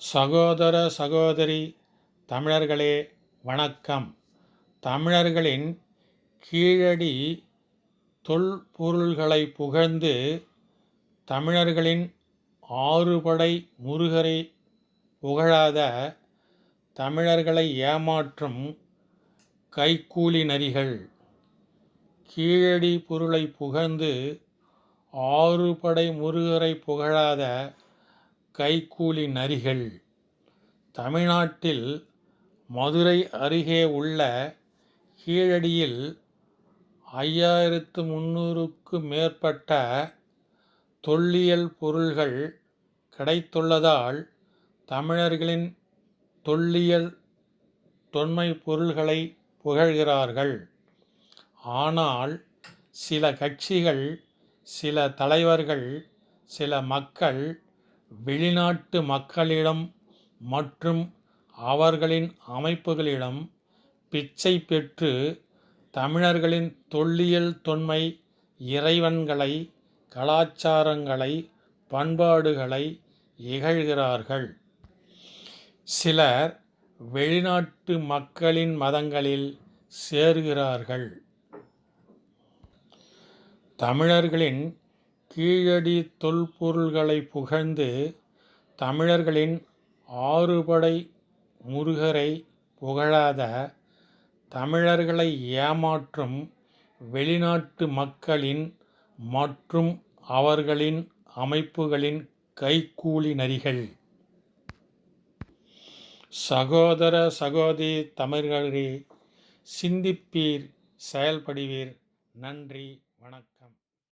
சகோதர சகோதரி தமிழர்களே வணக்கம். தமிழர்களின் கீழடி தொல்பொருள்களை புகழ்ந்து தமிழர்களின் ஆறுபடை முருகரை புகழாத தமிழர்களை ஏமாற்றும் கைக்கூலி நரிகள். கீழடி பொருளை புகழ்ந்து ஆறுபடை முருகரை புகழாத கைக்கூலி நரிகள். தமிழ்நாட்டில் மதுரை அருகே உள்ள கீழடியில் ஐயாயிரத்து முந்நூறுக்கு மேற்பட்ட தொல்லியல் பொருள்கள் கிடைத்துள்ளதால் தமிழர்களின் தொல்லியல் தொன்மை பொருள்களை புகழ்கிறார்கள். ஆனால் சில கட்சிகள் சில தலைவர்கள் சில மக்கள் வெளிநாட்டு மக்களிடம் மற்றும் அவர்களின் அமைப்புகளிடம் பிச்சை பெற்று தமிழர்களின் தொல்லியல் தொன்மை இறைவன்களை கலாச்சாரங்களை பண்பாடுகளை இகழ்கிறார்கள். சிலர் வெளிநாட்டு மக்களின் மதங்களில் சேர்கிறார்கள். தமிழர்களின் கீழடி தொல்பொருள்களை புகழ்ந்து தமிழர்களின் ஆறுபடை முருகரை புகழாத தமிழர்களை ஏமாற்றும் வெளிநாட்டு மக்களின் மற்றும் அவர்களின் அமைப்புகளின் கைக்கூலி நரிகள். சகோதர சகோதரி தமிழர்களே சிந்திப்பீர் செயல்படுவீர். நன்றி வணக்கம்.